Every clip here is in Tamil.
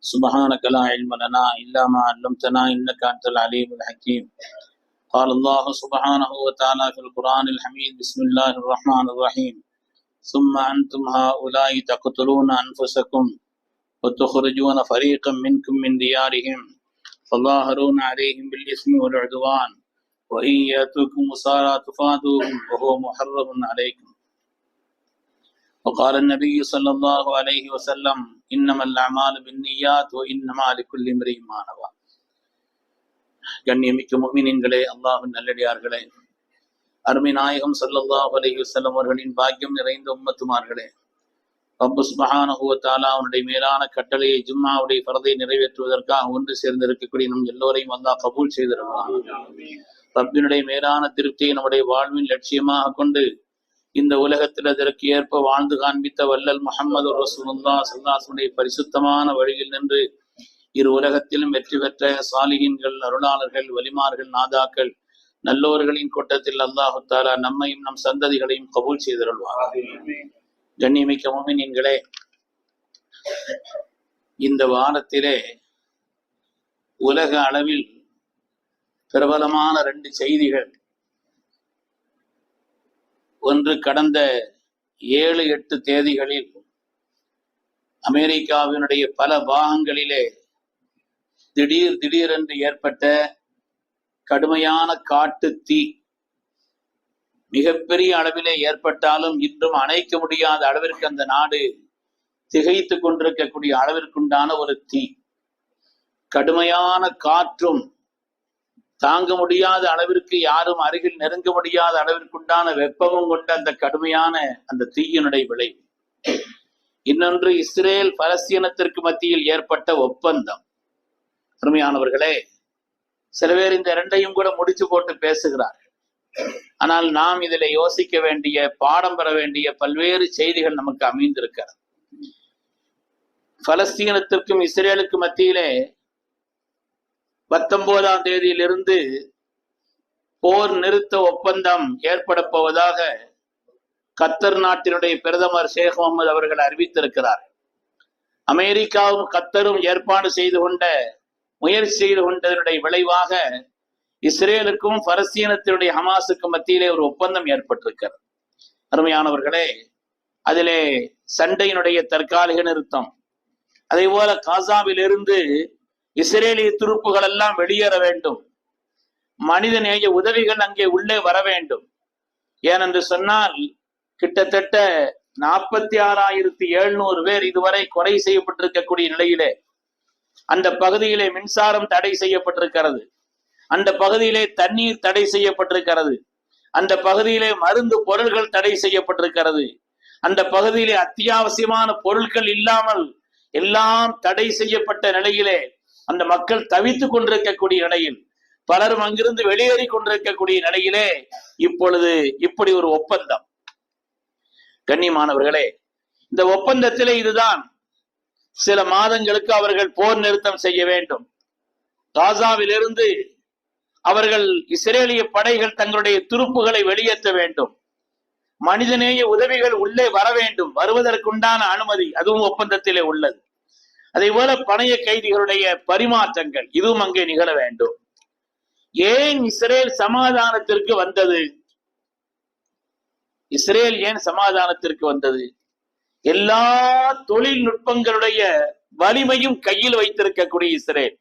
سبحانك لا علم لنا إلا ما علمتنا إنك أنت العليم الحكيم. قال الله سبحانه وتعالى في القرآن الحميد بسم الله الرحمن الرحيم. ثم أنتم هؤلاء تقتلون أنفسكم وتخرجون فريقا منكم من ديارهم تظاهرون عليهم بالإثم والعدوان. وإن يأتوكم مسارى تفادوهم وهو محرم عليكم. وقال النبي صلى الله عليه وسلم إنما الأعمال بالنيات وإنما لكل امرئ ما نوى கண்ணியமிக்க முமினின்களே அல்லாஹின் நல்லடியார்களே அருமை நாயகம் ஸல்லல்லாஹு அலைஹி வஸல்லம் அவர்களின் பாக்கியம் நிறைந்த உம்மத்துமார்களே ரப்பு சுப்ஹானஹு வ தஆலா அவனுடைய மேலான கட்டளையை ஜும்மாவுடைய ஃபரதை நிறைவேற்றுவதற்காக ஒன்று சேர்ந்திருக்கக்கூடிய நம் எல்லோரையும் அல்லாஹ் கபூல் செய்திருக்கிறான் ரப்பினுடைய மேலான திருப்தியை நம்முடைய வாழ்வின் லட்சியமாக கொண்டு இந்த உலகத்தில் அதற்கு ஏற்ப வாழ்ந்து காண்பித்த வல்லல் முகமது ரசூலுல்லா சல்லாசுடைய பரிசுத்தமான வழியில் நின்று இரு உலகத்திலும் வெற்றி பெற்ற சாலிகின்கள் அருளாளர்கள் வலிமார்கள் நாதாக்கள் நல்லோர்களின் கூட்டத்தில் அல்லாஹு தாலா நம்மையும் நம் சந்ததிகளையும் கபூல் செய்திருள்வார். கண்ணியமிக்க மோமினியன்களே இந்த வாரத்திலே உலக அளவில் பிரபலமான ரெண்டு செய்திகள் ஒன்று கடந்த ஏழு எட்டு தேதிகளில் அமெரிக்காவினுடைய பல பாகங்களிலே திடீர் திடீரென்று ஏற்பட்ட கடுமையான காட்டு தீ மிகப்பெரிய அளவிலே ஏற்பட்டாலும் இன்றும் அணைக்க முடியாத அளவிற்கு அந்த நாடு திகைத்து கொண்டிருக்கக்கூடிய அளவிற்குண்டான ஒரு தீ. கடுமையான காற்றும் தாங்க முடியாத அளவிற்கு யாரும் அருகில் நெருங்க முடியாத அளவிற்குண்டான வெப்பமும் கொண்ட அந்த கடுமையான அந்த தீயினுடைய விளைவு. இன்னொன்று இஸ்ரேல் பலஸ்தீனத்திற்கு மத்தியில் ஏற்பட்ட ஒப்பந்தம். அருமையானவர்களே சில பேர் இந்த இரண்டையும் கூட முடிச்சு போட்டு பேசுகிறார்கள். ஆனால் நாம் இதில் யோசிக்க வேண்டிய பாடம் பெற வேண்டிய பல்வேறு செய்திகள் நமக்கு அமைந்திருக்கிறது. பலஸ்தீனத்திற்கும் இஸ்ரேலுக்கு மத்தியிலே பத்தொன்பதாம் தேதியிலிருந்து போர் நிறுத்த ஒப்பந்தம் ஏற்பட போவதாக கத்தர் நாட்டினுடைய பிரதமர் ஷேக் முகமது அவர்கள் அறிவித்திருக்கிறார். அமெரிக்காவும் கத்தரும் ஏற்பாடு செய்து கொண்ட முயற்சி செய்து கொண்டதனுடைய விளைவாக இஸ்ரேலுக்கும் பலஸ்தீனத்தினுடைய ஹமாஸுக்கும் மத்தியிலே ஒரு ஒப்பந்தம் ஏற்பட்டிருக்கிறது. அருமையானவர்களே அதிலே சண்டையினுடைய தற்காலிக நிறுத்தம். அதே போல காசாவிலிருந்து இஸ்ரேலிய துருப்புகள் எல்லாம் வெளியேற வேண்டும். மனித நேய உதவிகள் அங்கே உள்ளே வர வேண்டும். ஏனென்று சொன்னால் கிட்டத்தட்ட நாற்பத்தி ஆறாயிரத்தி எழுநூறு பேர் இதுவரை கொலை செய்யப்பட்டிருக்கக்கூடிய நிலையிலே அந்த பகுதியிலே மின்சாரம் தடை செய்யப்பட்டிருக்கிறது. அந்த பகுதியிலே தண்ணீர் தடை செய்யப்பட்டிருக்கிறது. அந்த பகுதியிலே மருந்து பொருள்கள் தடை செய்யப்பட்டிருக்கிறது. அந்த பகுதியிலே அத்தியாவசியமான பொருட்கள் இல்லாமல் எல்லாம் தடை செய்யப்பட்ட நிலையிலே அந்த மக்கள் தவித்துக் கொண்டிருக்கக்கூடிய நிலையில் பலரும் அங்கிருந்து வெளியேறி கொண்டிருக்கக்கூடிய நிலையிலே இப்பொழுது இப்படி ஒரு ஒப்பந்தம். கண்ணியமானவர்களே இந்த ஒப்பந்தத்திலே இதுதான். சில மாதங்களுக்கு அவர்கள் போர் நிறுத்தம் செய்ய வேண்டும். காசாவிலிருந்து அவர்கள் இஸ்ரேலிய படைகள் தங்களுடைய துருப்புகளை வெளியேற்ற வேண்டும். மனிதநேய உதவிகள் உள்ளே வர வேண்டும். வருவதற்குண்டான அனுமதி அதுவும் ஒப்பந்தத்திலே உள்ளது. அதே போல பணைய கைதிகளுடைய பரிமாற்றங்கள் இதுவும் அங்கே நிகழ வேண்டும். ஏன் இஸ்ரேல் சமாதானத்திற்கு வந்தது? இஸ்ரேல் ஏன் சமாதானத்திற்கு வந்தது? எல்லா தொழில்நுட்பங்களுடைய வலிமையும் கையில் வைத்திருக்கக்கூடிய இஸ்ரேல்.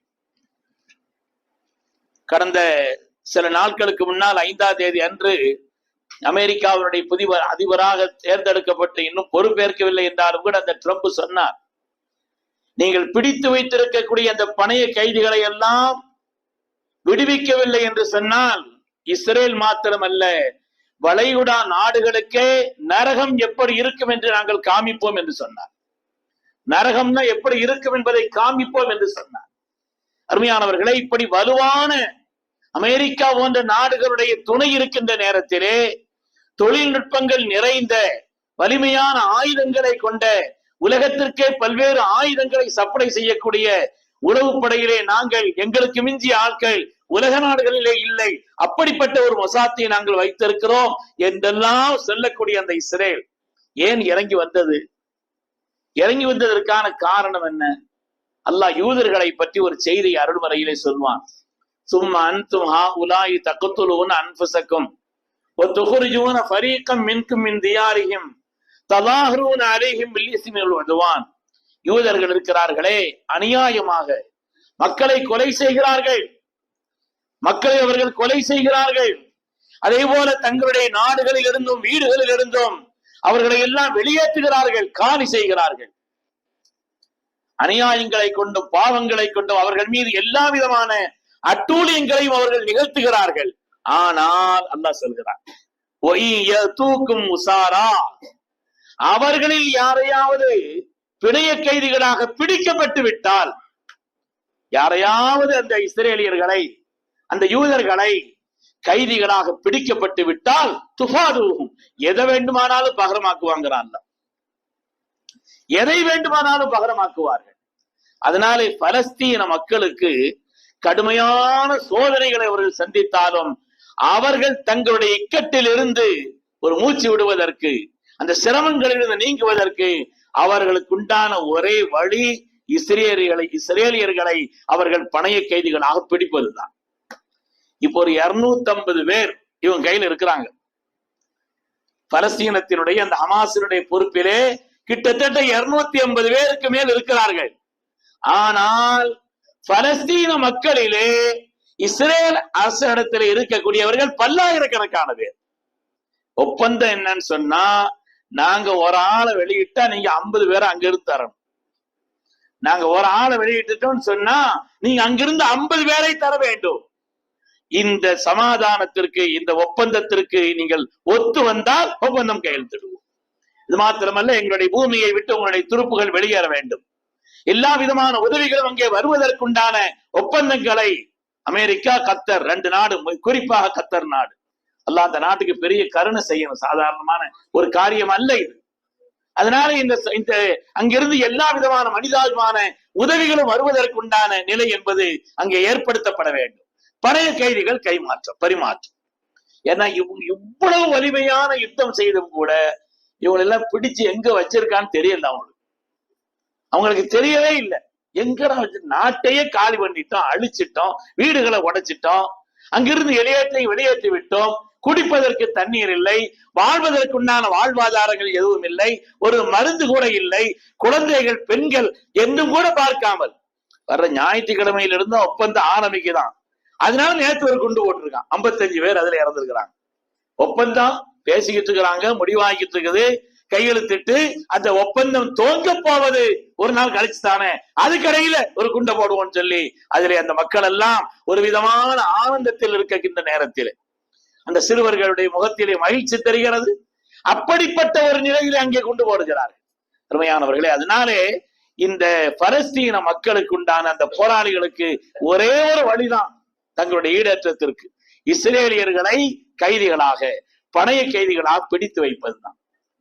கடந்த சில நாட்களுக்கு முன்னால் ஐந்தாம் தேதி அன்று அமெரிக்காவுடைய புதிய அதிபராக தேர்ந்தெடுக்கப்பட்டு இன்னும் பொறுப்பேற்கவில்லை என்றாலும் கூட அந்த ட்ரம்ப் சொன்னார். நீங்கள் பிடித்து வைத்திருக்கக்கூடிய அந்த பணைய கைதிகளை எல்லாம் விடுவிக்கவில்லை என்று சொன்னால் இஸ்ரேல் மாத்திரமல்ல வளைகுடா நாடுகளுக்கே நரகம் எப்படி இருக்கும் என்று நாங்கள் காமிப்போம் என்று சொன்னார். நரகம்னா எப்படி இருக்கும் என்பதை காமிப்போம் என்று சொன்னார். அருமையானவர்களே இப்படி வலுவான அமெரிக்கா போன்ற நாடுகளுடைய துணை இருக்கின்ற நேரத்திலே தொழில்நுட்பங்கள் நிறைந்த வலிமையான ஆயுதங்களை கொண்ட உலகத்திற்கே பல்வேறு ஆயுதங்களை சப்ளை செய்யக்கூடிய உளவு படையிலே நாங்கள் எங்களுக்கு மிஞ்சிய ஆட்கள் உலக நாடுகளிலே இல்லை. அப்படிப்பட்ட ஒரு மொசாத்தை நாங்கள் வைத்திருக்கிறோம் என்றெல்லாம் சொல்லக்கூடிய அந்த இஸ்ரேல் ஏன் இறங்கி வந்தது? இறங்கி வந்ததற்கான காரணம் என்ன? அல்லாஹ் யூதர்களை பற்றி ஒரு செய்தி அருள்மறையிலே சொல்வான். சும்மா அன்தும் ஹா உலாயி தகுத்துலூன் அன்புசக்கும் ஒரு துகுரிஜூன ஃபரீக்கம் மின்கும் மின் தியாரிகும் தலாஹரூன் அலேஹிம் வில்லியசிமிகள் வருவான் யூதர்கள் இருக்கிறார்களே அநியாயமாக. மக்களை கொலை செய்கிறார்கள். மக்களை அவர்கள் கொலை செய்கிறார்கள். அதே போல தங்களுடைய நாடுகளில் இருந்தும் வீடுகளில் இருந்தும் அவர்களை எல்லாம் வெளியேற்றுகிறார்கள் காலி செய்கிறார்கள். அநியாயங்களை கொண்டும் பாவங்களை கொண்டும் அவர்கள் மீது எல்லா விதமான அட்டூழியங்களையும் அவர்கள் நிகழ்த்துகிறார்கள். ஆனால் அல்லாஹ் சொல்கிறார் தூக்கும் உசாரா அவர்களில் யாரையாவது பிணைய கைதிகளாக பிடிக்கப்பட்டு விட்டால் யாரையாவது அந்த இஸ்ரேலியர்களை அந்த யூதர்களை கைதிகளாக பிடிக்கப்பட்டு விட்டால் துஃபாதுவும் எதை வேண்டுமானாலும் பகரமாக்குவாங்கிறான் எதை வேண்டுமானாலும் பகரமாக்குவார்கள். அதனாலே பலஸ்தீன மக்களுக்கு கடுமையான சோதனைகளை அவர்கள் சந்தித்தாலும் அவர்கள் தங்களுடைய இக்கட்டில் இருந்து ஒரு மூச்சு விடுவதற்கு அந்த சிரமங்களிலிருந்து நீங்குவதற்கு அவர்களுக்கு உண்டான ஒரே வழி இஸ்ரேலியர்களை இஸ்ரேலியர்களை அவர்கள் பணைய கைதிகளாக பிடிப்பதுதான். இப்போ ஒரு இருநூத்தி ஐம்பது பேர் இவங்க கையில் இருக்கிறாங்க. பலஸ்தீனத்தினுடைய அந்த ஹமாசினுடைய பொறுப்பிலே கிட்டத்தட்ட இருநூத்தி ஐம்பது பேருக்கு மேல் இருக்கிறார்கள். ஆனால் பலஸ்தீன மக்களிலே இஸ்ரேல் அரசிடத்தில் இருக்கக்கூடியவர்கள் பல்லாயிரக்கணக்கான பேர். ஒப்பந்தம் என்னன்னு சொன்னா நாங்க ஒரு ஆளை வெளியிட்டா நீங்க ஐம்பது பேரை அங்கிருந்து தரணும். நாங்க ஒரு ஆளை வெளியிட்டுட்டோம்னு சொன்னா நீங்க அங்கிருந்து ஐம்பது பேரை தர வேண்டும். இந்த சமாதானத்திற்கு இந்த ஒப்பந்தத்திற்கு நீங்கள் ஒத்து வந்தால் ஒப்பந்தம் கையெழுத்திடுவோம். இது மாத்திரமல்ல எங்களுடைய பூமியை விட்டு உங்களுடைய துருப்புகள் வெளியேற வேண்டும். எல்லா விதமான உதவிகளும் அங்கே வருவதற்குண்டான ஒப்பந்தங்களை அமெரிக்கா கத்தர் ரெண்டு நாடு குறிப்பாக கத்தர் நாடு. அல்ல அந்த நாட்டுக்கு பெரிய கருணை செய்யணும். சாதாரணமான ஒரு காரியம் அல்ல இது. அதனால இந்த இந்த அங்கிருந்து எல்லா விதமான மனிதாபிமான உதவிகளும் வருவதற்குண்டான நிலை என்பது அங்கே ஏற்படுத்தப்பட வேண்டும். பழைய கைதிகள் கைமாற்றம் பரிமாற்றம். ஏன்னா இவங்க இவ்வளவு வலிமையான யுத்தம் செய்தும் கூட இவங்க எல்லாம் பிடிச்சு எங்க வச்சிருக்கான்னு தெரியல அவங்களுக்கு. அவங்களுக்கு தெரியவே இல்லை. எங்கடா வச்சு நாட்டையே காலி பண்ணிட்டோம் அழிச்சிட்டோம் வீடுகளை உடைச்சிட்டோம் அங்கிருந்து வெளியேற்றி வெளியேற்றி விட்டோம் குடிப்பதற்கு தண்ணீர் இல்லை வாழ்வதற்குண்டான வாழ்வாதாரங்கள் எதுவும் இல்லை ஒரு மருந்து கூட இல்லை குழந்தைகள் பெண்கள் என்றும் கூட பார்க்காமல். வர்ற ஞாயிற்றுக்கிழமையிலிருந்து ஒப்பந்தம் ஆரம்பிக்குதான் அதனால நேற்று ஒரு குண்டு போட்டிருக்கான். ஐம்பத்தஞ்சு பேர் அதுல இறந்துருக்கிறாங்க. ஒப்பந்தம் பேசிக்கிட்டு இருக்கிறாங்க முடிவாகிட்டு இருக்குது. கையெழுத்திட்டு அந்த ஒப்பந்தம் தோங்க போவது ஒரு நாள் கழிச்சு தானே. அதுக்கடையில ஒரு குண்டை போடுவோம்னு சொல்லி அதுல அந்த மக்கள் எல்லாம் ஒரு விதமான ஆனந்தத்தில் இருக்கின்ற நேரத்தில். அந்த சிறுவர்களுடைய முகத்திலே மகிழ்ச்சி தெரிகிறது. அப்படிப்பட்ட ஒரு நிலையிலே அங்கே கொண்டு போடுகிறார்கள். அருமையானவர்களே அதனாலே இந்த பலஸ்தீன மக்களுக்கு உண்டான அந்த போராளிகளுக்கு ஒரே ஒரு வழிதான் தங்களுடைய ஈடேற்றத்திற்கு. இஸ்ரேலியர்களை கைதிகளாக பணைய கைதிகளாக பிடித்து வைப்பதுதான்.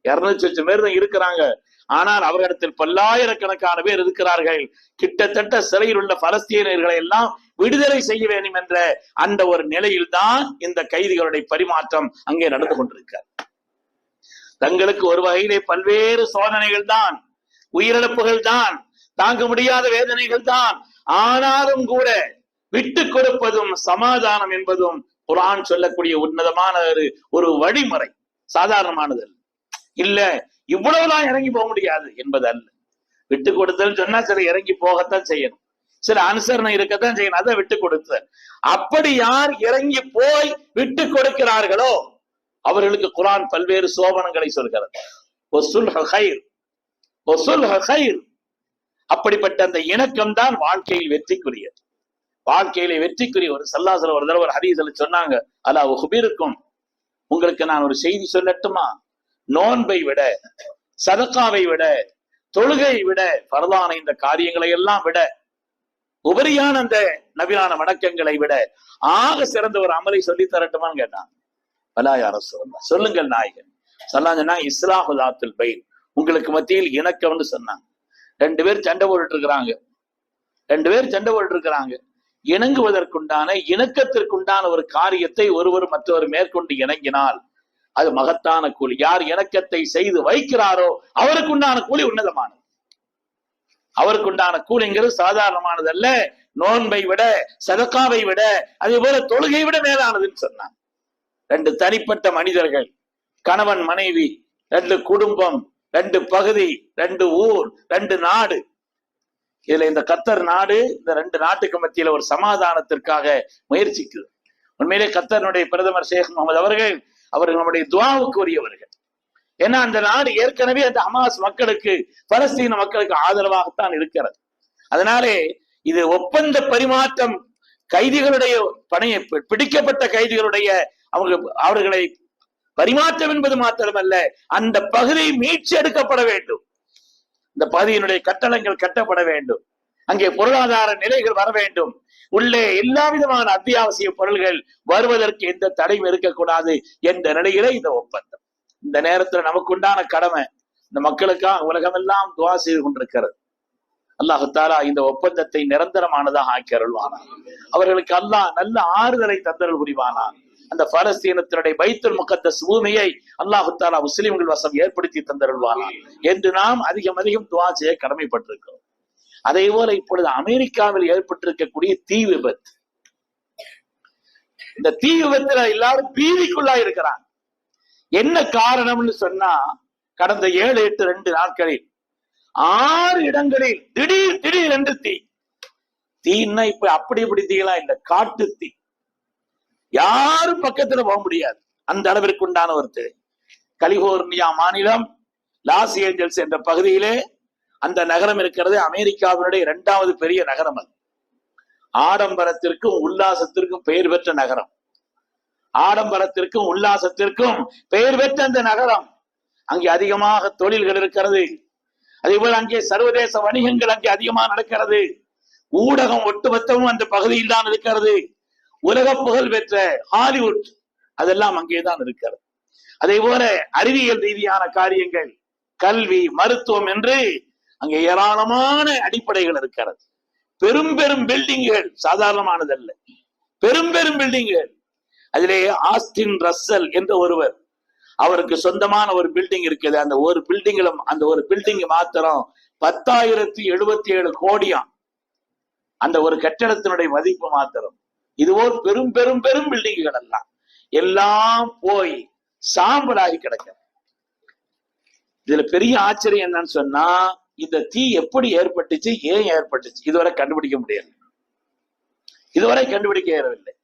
இருநூத்தி லட்சம் பேர் தான் இருக்கிறாங்க. ஆனால் அவர்களிடத்தில் பல்லாயிரக்கணக்கான பேர் இருக்கிறார்கள். கிட்டத்தட்ட சிறையில் உள்ள பலஸ்தீனர்களை எல்லாம் விடுதலை செய்ய வேண்டும் என்ற அந்த ஒரு நிலையில்தான் இந்த கைதிகளுடைய பரிமாற்றம் அங்கே நடந்து கொண்டிருக்கிறார் தங்களுக்கு ஒரு வகையிலே பல்வேறு சோதனைகள் தான் உயிரிழப்புகள் தான் தாங்க முடியாத வேதனைகள் தான் ஆனாலும் கூட விட்டு கொடுப்பதும் சமாதானம் என்பதும் குரான் சொல்லக்கூடிய உன்னதமான ஒரு ஒரு வழிமுறை. சாதாரணமானது அல்ல இல்ல இவ்வளவுதான் இறங்கி போக முடியாது என்பது அல்ல விட்டு கொடுத்தல் சொன்னா சில இறங்கி போகத்தான் செய்யணும். சில அனுசரணை இருக்கத்தான் செய்யணும். அதை விட்டு கொடுத்து அப்படி யார் இறங்கி போய் விட்டு கொடுக்கிறார்களோ அவர்களுக்கு குரான் பல்வேறு சோபனங்களை சொல்கிறது. ஒசுல் அப்படிப்பட்ட அந்த இணக்கம் தான் வாழ்க்கையில் வெற்றிக்குரியது. வாழ்க்கையில வெற்றிக்குரிய ஒரு சல்லாசல ஒரு தடவை ஒரு ஹரீசல சொன்னாங்க அலா உஹுபிருக்கும். உங்களுக்கு நான் ஒரு செய்தி சொல்லட்டுமா? நோன்பை விட சதக்காவை விட தொழுகை விட பரதான இந்த காரியங்களை எல்லாம் விட உபரியான அந்த நவீனான வணக்கங்களை விட ஆக சிறந்த ஒரு அமலை சொல்லி தரட்டுமான்னு கேட்டான். பலாயார சொல்லா சொல்லுங்கள் நாயகன். சொல்லாங்க சொன்னா இஸ்லாஹுலாத்துல் உங்களுக்கு மத்தியில் இணக்கம்னு சொன்னாங்க. ரெண்டு பேர் சண்டை போட்டுட்டு இருக்கிறாங்க ரெண்டு பேர் சண்டை போட்டுட்டு இருக்கிறாங்க இணங்குவதற்குண்டான இணக்கத்திற்குண்டான ஒரு காரியத்தை ஒருவர் மற்றவர் மேற்கொண்டு இணங்கினால் அது மகத்தான கூலி. யார் இணக்கத்தை செய்து வைக்கிறாரோ அவருக்குண்டான கூலி உன்னதமானது. அவருக்குண்டான கூலிங்கிறது சாதாரணமானது அல்ல நோன்பை விட சதக்காவை விட அதே போல தொழுகை விட மேலானதுன்னு சொன்னாங்க. ரெண்டு தனிப்பட்ட மனிதர்கள் கணவன் மனைவி ரெண்டு குடும்பம் ரெண்டு பகுதி ரெண்டு ஊர் ரெண்டு நாடு. இதுல இந்த கத்தர் நாடு இந்த ரெண்டு நாட்டுக்கு மத்தியில ஒரு சமாதானத்திற்காக முயற்சிக்குது. உண்மையிலே கத்தருடைய பிரதமர் ஷேக் முகமது அவர்கள் அவர்கள் நம்முடைய துவாவுக்கு உரியவர்கள் ஏன்னா அந்த நாடு ஏற்கனவே அந்த ஹமாஸ் மக்களுக்கு பலஸ்தீன மக்களுக்கு ஆதரவாகத்தான் இருக்கிறது. அதனாலே இது ஒப்பந்த பரிமாற்றம் கைதிகளுடைய பணைய பிடிக்கப்பட்ட கைதிகளுடைய அவங்க அவர்களை பரிமாற்றம் என்பது மாத்திரமல்ல அந்த பகுதி மீட்சி எடுக்கப்பட வேண்டும். இந்த பகுதியினுடைய கட்டடங்கள் கட்டப்பட வேண்டும். அங்கே பொருளாதார நிலைகள் வர வேண்டும். உள்ளே எல்லா விதமான அத்தியாவசிய பொருள்கள் வருவதற்கு எந்த தடையும் இருக்கக்கூடாது என்ற நிலையிலே இந்த ஒப்பந்தம். இந்த நேரத்துல நமக்கு உண்டான கடமை இந்த மக்களுக்காக உலகமெல்லாம் துவா செய்து கொண்டிருக்கிறது. அல்லாஹு தாலா இந்த ஒப்பந்தத்தை நிரந்தரமானதாக ஆக்கி அருள்வானா. அவர்களுக்கு அல்லாஹ் நல்ல ஆறுதலை தந்தல் புரிவானா. அந்த பலஸ்தீனத்தினுடைய பைத்தல் முகத்தஸ் பூமியை அல்லாஹு தாலா முஸ்லிம்கள் வசம் ஏற்படுத்தி தந்தருள்வானா. என்று நாம் அதிகம் அதிகம் துவா செய்ய கடமைப்பட்டிருக்கிறோம். அதே போல இப்பொழுது அமெரிக்காவில் ஏற்பட்டிருக்கக்கூடிய தீ விபத்து. இந்த தீ விபத்துல எல்லாரும் பீதிக்குள்ளா இருக்கிறாங்க. என்ன காரணம்னு சொன்னா கடந்த ஏழு எட்டு ரெண்டு நாட்களில் ஆறு இடங்களில் திடீர் திடீர் என்று தீ. தீன்னா இப்ப அப்படி இப்படி தீலாம் இல்ல காட்டு தீ. யாரும் பக்கத்துல போக முடியாது. அந்த அளவிற்கு உண்டான ஒரு தீ. கலிபோர்னியா மாநிலம் லாஸ் ஏஞ்சல்ஸ் என்ற பகுதியிலே அந்த நகரம் இருக்கிறது அமெரிக்காவினுடைய இரண்டாவது பெரிய நகரம் அது. ஆடம்பரத்திற்கும் உல்லாசத்திற்கும் பெயர் பெற்ற நகரம். ஆடம்பரத்திற்கும் உல்லாசத்திற்கும் பெயர் பெற்ற அந்த நகரம். அங்கே அதிகமாக தொழில்கள் இருக்கிறது. அதே போல அங்கே சர்வதேச வணிகங்கள் அங்கே அதிகமாக நடக்கிறது. ஊடகம் ஒட்டுமொத்தமும் அந்த பகுதியில் தான் இருக்கிறது. உலக புகழ் பெற்ற ஹாலிவுட் அதெல்லாம் அங்கேதான் இருக்கிறது. அதே போல அறிவியல் ரீதியான காரியங்கள் கல்வி மருத்துவம் என்று அங்க ஏராளமான அடிப்படைகள் இருக்கிறது. பெரும் பெரும் பில்டிங்குகள் சாதாரணமானதல்ல. பெரும் பெரும் பில்டிங்குகள். அதிலே ஆஸ்டின் ரஸ்ஸல் என்ற ஒருவர் அவருக்கு சொந்தமான ஒரு பில்டிங் இருக்குது. அந்த ஒரு பில்டிங்ல அந்த ஒரு பில்டிங் மாத்திரம் பத்தாயிரத்தி எழுபத்தி ஏழு கோடியாம். அந்த ஒரு கட்டடத்தினுடைய மதிப்பு மாத்திரம். இதுவோ பெரும் பெரும் பெரும் பில்டிங்குகள் எல்லாம் எல்லாம் போய் சாம்பலாகி கிடக்க இதுல பெரிய ஆச்சரியம் என்னன்னு சொன்னா இந்த தீ எப்படி ஏற்பட்டுச்சு ஏன் ஏற்பட்டுச்சு இதுவரை கண்டுபிடிக்க முடியல. இதுவரை கண்டுபிடிக்க இயலவில்லை.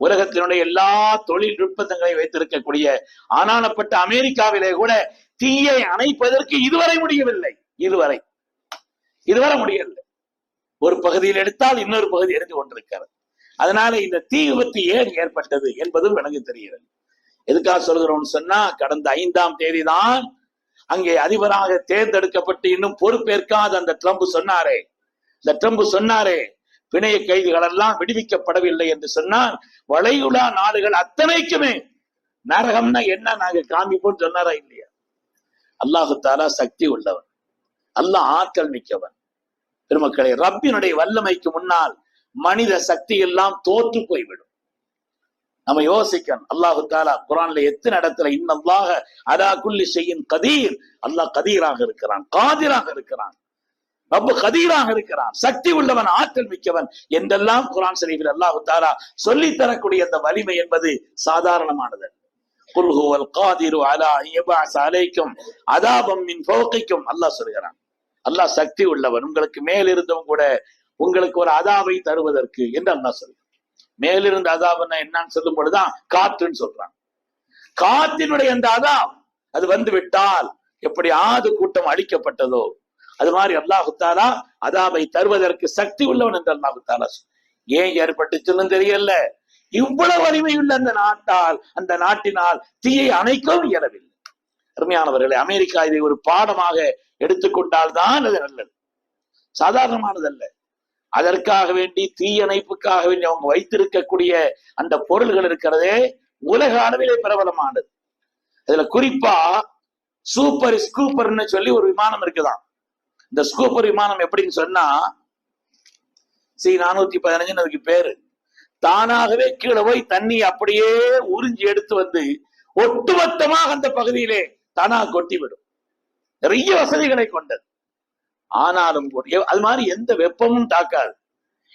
உலகத்தினுடைய எல்லா தொழில்நுட்பங்களை வைத்திருக்கக்கூடிய ஆனானப்பட்ட அமெரிக்காவிலே கூட தீயை அணைப்பதற்கு இதுவரை முடியவில்லை. இதுவரை. இதுவரை முடியவில்லை. ஒரு பகுதியில் எடுத்தால் இன்னொரு பகுதி எரிந்து கொண்டிருக்கிறது. அதனால இந்த தீ விபத்து ஏன் ஏற்பட்டது என்பதும் எனக்கு தெரிகிறது எதுக்காக சொல்கிறோம்னு சொன்னா கடந்த ஐந்தாம் தேதி தான் அங்கே அதிபராக தேர்ந்தெடுக்கப்பட்டு இன்னும் பொறுப்பேற்காத அந்த ட்ரம்ப் சொன்னாரே. இந்த ட்ரம்ப் சொன்னாரே பிணைய கைதிகள் எல்லாம் விடுவிக்கப்படவில்லை என்று சொன்னால் வளைகுடா நாடுகள் அத்தனைக்குமே நரகம்னா என்ன? நாங்க காமிப்போம் சொன்னாரா இல்லையா? அல்லாஹு தாலா சக்தி உள்ளவன். அல்லாஹ் ஆற்றல் மிக்கவன். பெருமக்களை ரப்பினுடைய வல்லமைக்கு முன்னால் மனித சக்தி எல்லாம் தோற்று போய்விடும். நம்ம யோசிக்கணும். அல்லாஹு தாலா குரான்ல எத்தனை இடத்துல இன்னல்லாக அதா குல்லி செய்யும் கதீர்? அல்லாஹ் கதீராக இருக்கிறான் காதிராக இருக்கிறான். ரொம்ப கதீராக இருக்கிறான் சக்தி உள்ளவன் ஆற்றல் மிக்கவன் என்றெல்லாம் குரான் ஷரீஃபில் அல்லாஹு தாலா சொல்லி தரக்கூடிய அந்த வலிமை என்பது சாதாரணமானது. குல் ஹுவல் காதிரு அலா யபஅஸ் அலைக்கும் அதாபம் மின் போக்கைக்கும் அல்லாஹ் சொல்கிறான் அல்லாஹ் சக்தி உள்ளவன் உங்களுக்கு மேல் இருந்தவங்க கூட உங்களுக்கு ஒரு அதாவை தருவதற்கு என்று அல்லாஹ் சொல்கிறான். மேலிருந்து அதாவுன்னா என்னன்னு சொல்லும் பொழுதுதான் காற்றுன்னு சொல்றான் காற்றினுடைய அந்த அதாப் அது வந்து விட்டால் எப்படி ஆது கூட்டம் அழிக்கப்பட்டதோ அது மாதிரி அல்லாஹுத்தாலா அதாவை தருவதற்கு சக்தி உள்ளவன் என்று அல்லாஹுத்தாலா ஏன் ஏற்பட்டுச்சுன்னு தெரியல. இவ்வளவு வலிமை உள்ள அந்த நாட்டால் அந்த நாட்டினால் தீயை அணைக்கவும் இயலவில்லை. அருமையானவர்களே அமெரிக்கா இதை ஒரு பாடமாக எடுத்துக்கொண்டால் தான் அது நல்லது. சாதாரணமானதல்ல. அதற்காக வேண்டி தீயணைப்புக்காக வேண்டி அவங்க வைத்திருக்கக்கூடிய அந்த பொருள்கள் இருக்கிறதே உலக அளவிலே பிரபலமானது. அதுல குறிப்பா சூப்பர் ஸ்கூப்பர்னு சொல்லி ஒரு விமானம் இருக்குதான். இந்த ஸ்கூப்பர் விமானம் எப்படின்னு சொன்னா சி நானூத்தி பதினஞ்சுன்னு அதுக்கு பேரு. தானாகவே கீழே போய் தண்ணி அப்படியே உறிஞ்சி எடுத்து வந்து ஒட்டுமொத்தமாக அந்த பகுதியிலே தனா கொட்டி விடும் நிறைய வசதிகளை கொண்டது. ஆனாலும் கூட. அது மாதிரி எந்த வெப்பமும் தாக்காது.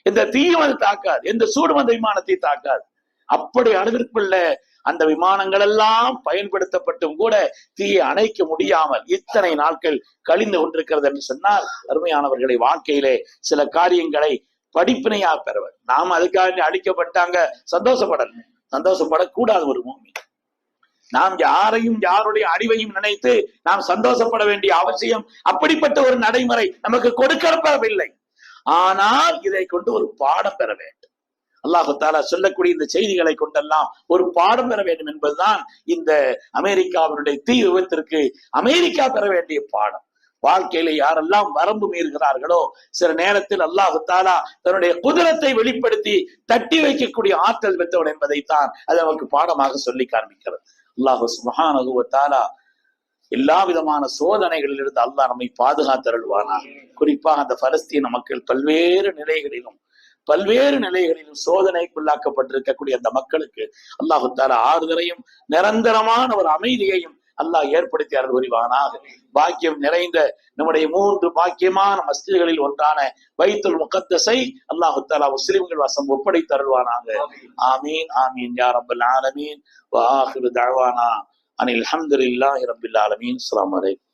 எந்த தீயும் அது தாக்காது. எந்த சூடும் அந்த விமானத்தை தாக்காது. அப்படி அளவிற்குள்ள அந்த விமானங்கள் எல்லாம் பயன்படுத்தப்பட்டும் கூட தீயை அணைக்க முடியாமல் இத்தனை நாட்கள் கழிந்து கொண்டிருக்கிறது என்று சொன்னால் அருமையானவர்களை வாழ்க்கையிலே சில காரியங்களை படிப்பினையா பெறவர். நாம் அதுக்காக அழிக்கப்பட்டாங்க சந்தோஷப்படணும். சந்தோஷப்படக்கூடாது ஒரு பூமி நாம் யாரையும் யாருடைய அழிவையும் நினைத்து நாம் சந்தோஷப்பட வேண்டிய அவசியம் அப்படிப்பட்ட ஒரு நடைமுறை நமக்கு கொடுக்கப்படவில்லை. ஆனால் இதை கொண்டு ஒரு பாடம் பெற வேண்டும். அல்லாஹு தாலா சொல்லக்கூடிய இந்த செய்திகளை கொண்டெல்லாம் ஒரு பாடம் பெற வேண்டும் என்பதுதான் இந்த அமெரிக்காவினுடைய தீ விபத்திற்கு அமெரிக்கா பெற வேண்டிய பாடம். வாழ்க்கையில யாரெல்லாம் வரம்பு மீறுகிறார்களோ சில நேரத்தில் அல்லாஹு தாலா தன்னுடைய குதிரத்தை வெளிப்படுத்தி தட்டி வைக்கக்கூடிய ஆற்றல் பெற்றவன் என்பதைத்தான் அது நமக்கு பாடமாக சொல்லி காண்பிக்கிறது. அல்லாஹு சுபஹானஹு எல்லா விதமான சோதனைகளிலிருந்து அல்லாஹ் நம்மை பாதுகாத்தருள்வானா? குறிப்பாக அந்த பலஸ்தீன மக்கள் பல்வேறு நிலைகளிலும் பல்வேறு நிலைகளிலும் சோதனைக்குள்ளாக்கப்பட்டிருக்கக்கூடிய அந்த மக்களுக்கு அல்லாஹு தாலா ஆறுதலையும் நிரந்தரமான ஒரு அமைதியையும் அல்லாஹ் ஏற்படுத்தி அருள் புரிவானாக பாக்கியம் நிறைந்த நம்முடைய மூன்று பாக்கியமான மஸ்திகளில் ஒன்றான வைத்துல் முகத்தசை அல்லாஹு தாலா முஸ்லிம்கள் வசம் ஒப்படைத்து அருள்வானாக. ஆமீன் ஆமீன். யா ரப்பல் ஆலமீன். வாஹிரு தழ்வானா அனில் அல்ஹம்துலில்லாஹி ரபில் ஆலமீன். அஸ்ஸலாமு அலைக்கும்.